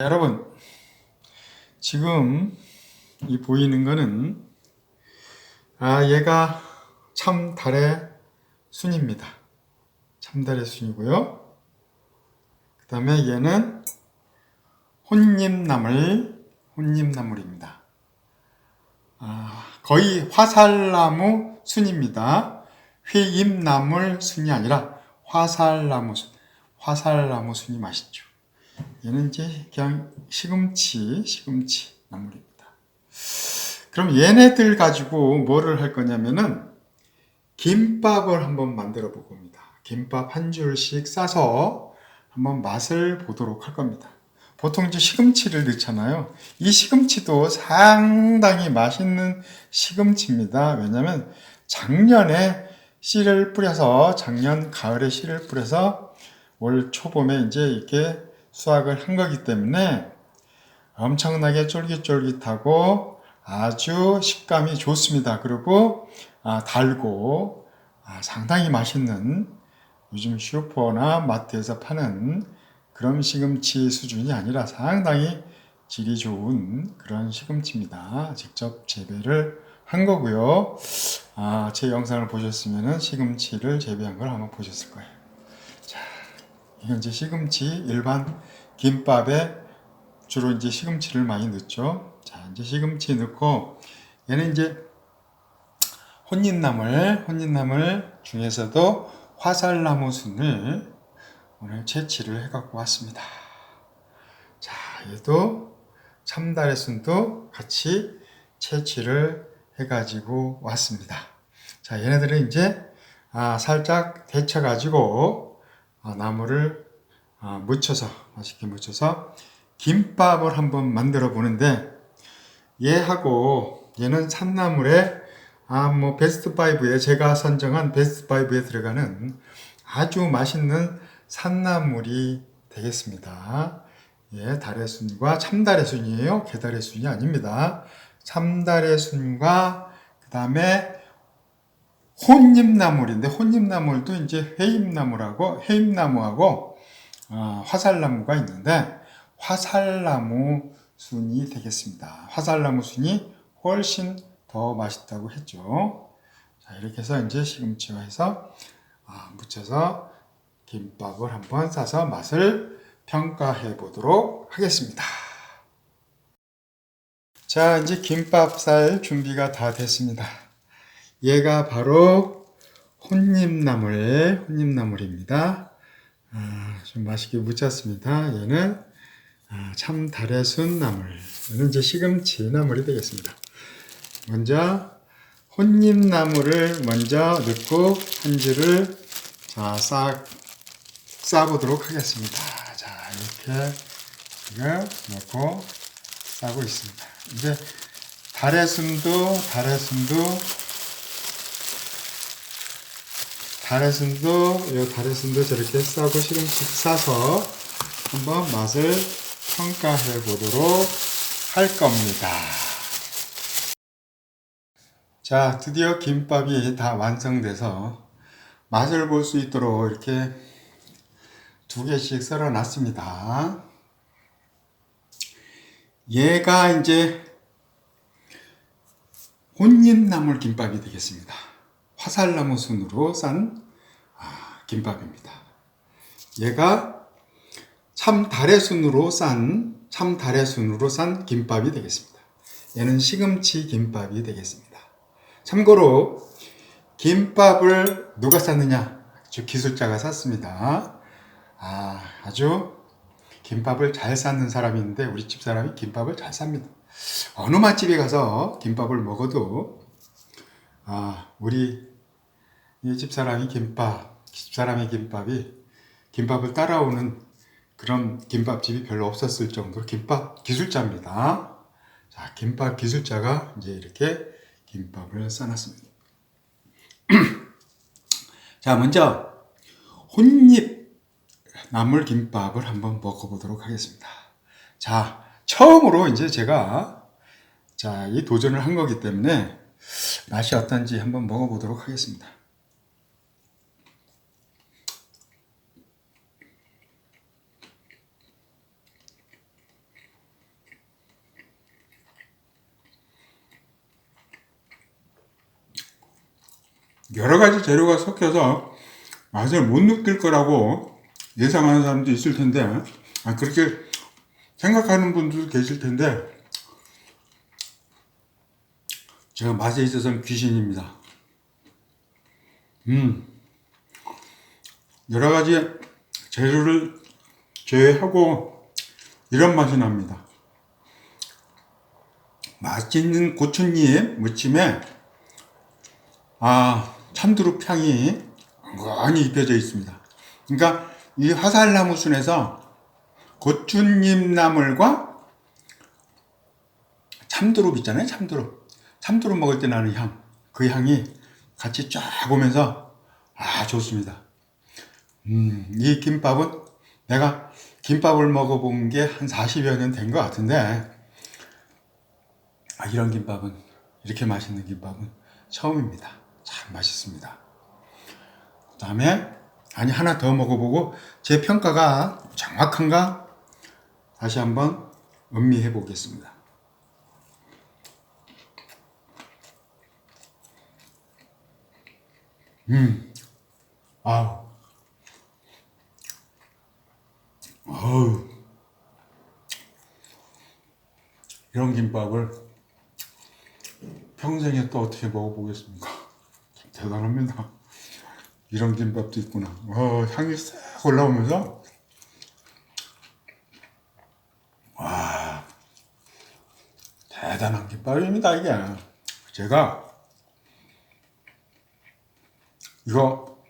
여러분, 지금 이 보이는 거는 아 얘가 참 달의 순입니다. 참 달의 순이고요. 그 다음에 얘는 혼잎나물, 혼잎나물입니다. 아, 거의 화살나무 순입니다. 휘잎나물 순이 아니라 화살나무 순. 화살나무 순이 맛있죠. 얘는 이제 그냥 시금치, 시금치 나물입니다. 그럼 얘네들 가지고 뭐를 할 거냐면은 김밥을 한번 만들어 볼 겁니다. 김밥 한 줄씩 싸서 한번 맛을 보도록 할 겁니다. 보통 이제 시금치를 넣잖아요. 이 시금치도 상당히 맛있는 시금치입니다. 왜냐면 작년에 씨를 뿌려서 작년 가을에 씨를 뿌려서 올 초봄에 이제 이렇게 수확을 한 거기 때문에 엄청나게 쫄깃쫄깃하고 아주 식감이 좋습니다. 그리고 아, 달고 아, 상당히 맛있는 요즘 슈퍼나 마트에서 파는 그런 시금치 수준이 아니라 상당히 질이 좋은 그런 시금치입니다. 직접 재배를 한 거고요. 아, 제 영상을 보셨으면 시금치를 재배한 걸 아마 보셨을 거예요. 자, 이제 시금치 일반 김밥에 주로 이제 시금치를 많이 넣죠. 자, 이제 시금치 넣고 얘는 이제 혼잎나물, 혼잎나물 중에서도 화살나무 순을 오늘 채취를 해갖고 왔습니다. 자, 얘도 참다래 순도 같이 채취를 해가지고 왔습니다. 자, 얘네들은 이제 아, 살짝 데쳐가지고 아, 나무를 아, 묻혀서 맛있게 묻혀서 김밥을 한번 만들어 보는데 얘하고 얘는 산나물에 아 뭐 베스트 5에 제가 선정한 베스트 5에 들어가는 아주 맛있는 산나물이 되겠습니다. 예, 달의 순과 참달의 순이에요. 개달의 순이 아닙니다. 참달의 순과 그 다음에 혼잎나물인데 혼잎나물도 이제 회잎나물하고 회잎나무하고 어, 화살나무가 있는데 화살나무 순이 되겠습니다. 화살나무 순이 훨씬 더 맛있다고 했죠. 자, 이렇게 해서 이제 시금치와 해서 아, 묻혀서 김밥을 한번 싸서 맛을 평가해 보도록 하겠습니다. 자, 이제 김밥 쌀 준비가 다 됐습니다. 얘가 바로 혼잎나물, 혼잎나물입니다. 아, 좀 맛있게 묻혔습니다. 얘는 아, 참 달의 순 나물. 얘는 이제 시금치 나물이 되겠습니다. 먼저 혼잎 나물을 먼저 넣고 한 줄을 자, 싹 싸보도록 하겠습니다. 자, 이렇게 이걸 넣고 싸고 있습니다. 이제 달의 순도, 달의 순도, 달의 순도, 요 달의 순도 저렇게 싸고 시금치 싸서 한번 맛을 평가해 보도록 할 겁니다. 자, 드디어 김밥이 다 완성돼서 맛을 볼 수 있도록 이렇게 두 개씩 썰어 놨습니다. 얘가 이제 혼잎나물 김밥이 되겠습니다. 화살나무 순으로 싼 아, 김밥입니다. 얘가 참 달의 순으로 싼 참 달의 순으로 싼 김밥이 되겠습니다. 얘는 시금치 김밥이 되겠습니다. 참고로 김밥을 누가? 아주 기술자가 쌌습니다. 아, 아주 김밥을 잘 싸는 사람이 있는데 우리 집 사람이 김밥을 잘 쌉니다. 어느 맛집에 가서 김밥을 먹어도 아, 우리 이 집 사람이 김밥, 집 사람의 김밥이 김밥을 따라오는 그런 김밥집이 별로 없었을 정도로 김밥 기술자입니다. 자, 김밥 기술자가 이제 이렇게 김밥을 싸놨습니다. 자, 먼저 혼잎 나물 김밥을 한번 먹어보도록 하겠습니다. 자, 처음으로 이제 제가 자, 이 도전을 한 거기 때문에 맛이 어떤지 한번 먹어보도록 하겠습니다. 여러 가지 재료가 섞여서 맛을 못 느낄 거라고 예상하는 사람도 있을 텐데, 아, 그렇게 생각하는 분들도 계실 텐데, 제가 맛에 있어서는 귀신입니다. 음, 여러 가지 재료를 제외하고 이런 맛이 납니다. 맛있는 고추잎 무침에 아 참두릅 향이 많이 입혀져 있습니다. 그러니까 이 화살나무 순에서 고추잎 나물과 참두릅 있잖아요. 참두릅. 참두릅 먹을 때 나는 향. 그 향이 같이 쫙 오면서 아 좋습니다. 음, 이 김밥은 내가 김밥을 먹어본 게 한 40여 년 된 것 같은데 아, 이런 김밥은 이렇게 맛있는 김밥은 처음입니다. 참 맛있습니다. 그 다음에 아니 하나 더 먹어보고 제 평가가 정확한가 다시 한번 음미해 보겠습니다. 음, 아우, 아우, 이런 김밥을 평생에 또 어떻게 먹어보겠습니까? 참 대단합니다. 이런 김밥도 있구나. 어, 향이 싹 올라오면서, 와, 대단한 김밥입니다, 이게. 제가, 이거,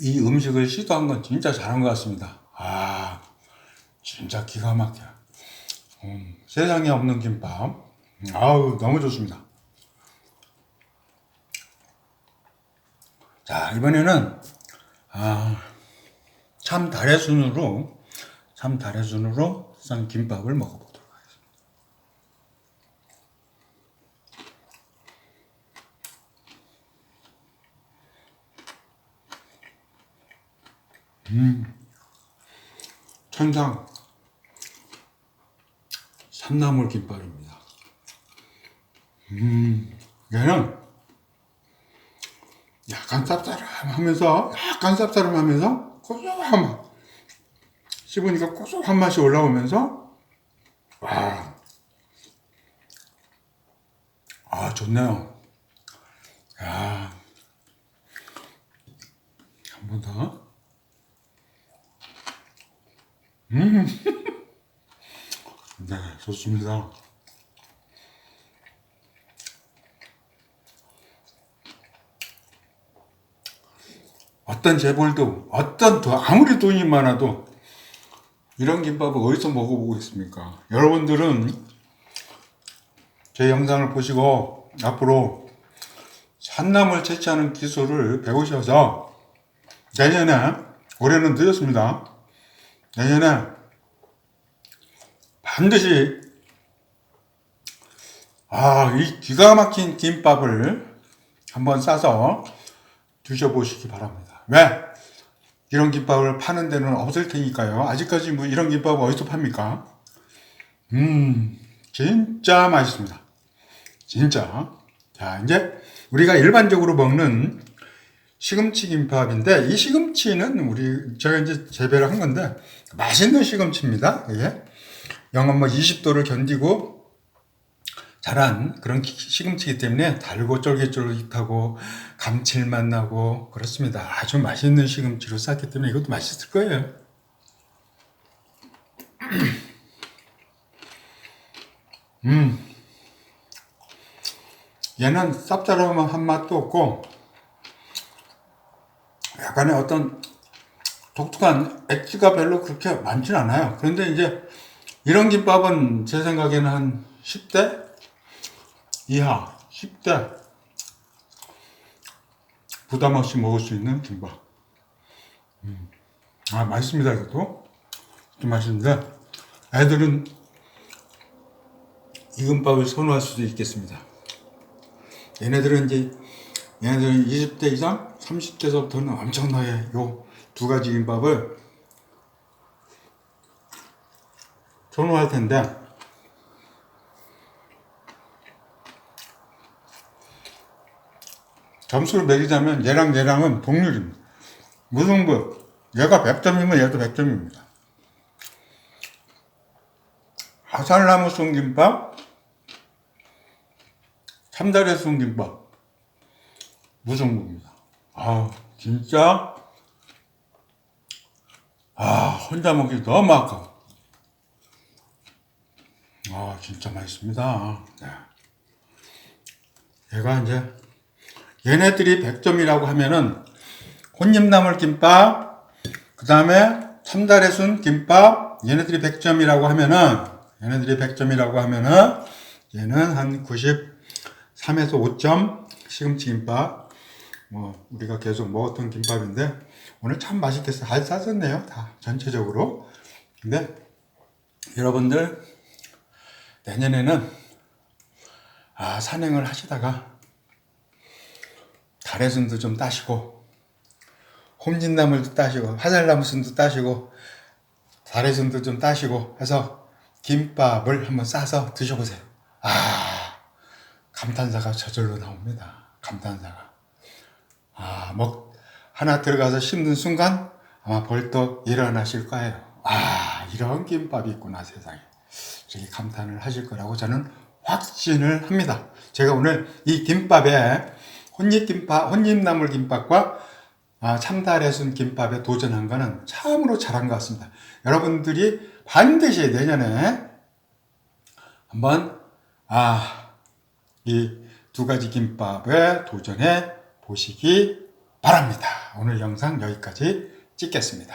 이 음식을 시도한 건 진짜 잘한 것 같습니다. 아, 진짜 기가 막혀. 음, 세상에 없는 김밥. 음, 아우, 너무 좋습니다. 자, 이번에는, 아, 참 달의 순으로, 참 달의 순으로 싼 김밥을 먹어보도록 하겠습니다. 음, 천상 산나물 김밥입니다. 음, 얘는 약간 쌉싸름하면서 약간 쌉싸름하면서 고소한 맛 씹으니까 고소한 맛이 올라오면서 와, 아 좋네요. 야, 한 번 더. 음, 네, 좋습니다. 어떤 재벌도 어떤 더 아무리 돈이 많아도 이런 김밥을 어디서 먹어보겠습니까? 여러분들은 제 영상을 보시고 앞으로 산나물 채취하는 기술을 배우셔서 내년에 올해는 늦었습니다. 내년에 반드시 아, 이 기가 막힌 김밥을 한번 싸서 드셔보시기 바랍니다. 왜? 이런 김밥을 파는 데는 없을 테니까요. 아직까지 뭐 이런 김밥 어디서 팝니까? 음, 진짜 맛있습니다. 진짜. 자, 이제 우리가 일반적으로 먹는 시금치 김밥인데 이 시금치는 우리 제가 이제 재배를 한 건데 맛있는 시금치입니다. 이게 영하 뭐 20도를 견디고 자란 그런 시금치이기 때문에 달고 쫄깃쫄깃하고 감칠맛 나고 그렇습니다. 아주 맛있는 시금치로 쌌기 때문에 이것도 맛있을 거예요. 음, 얘는 쌉싸름한 맛도 없고 약간의 어떤 독특한 엣지가 별로 그렇게 많진 않아요. 그런데 이제 이런 김밥은 제 생각에는 한 10대 이하 10대 부담 없이 먹을 수 있는 김밥. 음. 아 맛있습니다 이것도 좀 맛있는데 애들은 이 김밥을 선호할 수도 있겠습니다. 얘네들은 이제 얘네들은 20대 이상 30대서부터는 엄청나게 요 두 가지 김밥을 선호할 텐데 점수를 매기자면 얘랑 얘랑은 동률입니다. 무승부. 얘가 100점이면 얘도 100점입니다. 화살나무 쏜김밥, 참다리 쏜김밥, 무승부입니다. 아, 진짜, 아, 혼자 먹기 너무 아까워. 아, 진짜 맛있습니다. 네. 얘가 이제, 얘네들이 100점이라고 하면은, 혼잎나물 김밥, 그 다음에 참다래 순 김밥, 얘네들이 100점이라고 하면은, 얘네들이 100점이라고 하면은, 얘는 한 93에서 5점 시금치 김밥. 뭐, 우리가 계속 먹었던 김밥인데, 오늘 참 맛있게 잘 싸졌네요. 다, 전체적으로. 근데, 여러분들, 내년에는, 아, 산행을 하시다가, 달래순도 좀 따시고, 홈진나물도 따시고, 화살나무순도 따시고, 달래순도 좀 따시고 해서 김밥을 한번 싸서 드셔보세요. 아, 감탄사가 저절로 나옵니다. 감탄사가. 아, 먹, 하나 들어가서 씹는 순간 아마 벌떡 일어나실 거예요. 아, 이런 김밥이 있구나, 세상에. 이렇게 감탄을 하실 거라고 저는 확신을 합니다. 제가 오늘 이 김밥에 혼잎김밥, 혼잎나물 김밥과 아, 참다래 순 김밥에 도전한 거는 참으로 잘한 것 같습니다. 여러분들이 반드시 내년에 한번 아, 이 두 가지 김밥에 도전해 보시기 바랍니다. 오늘 영상 여기까지 찍겠습니다.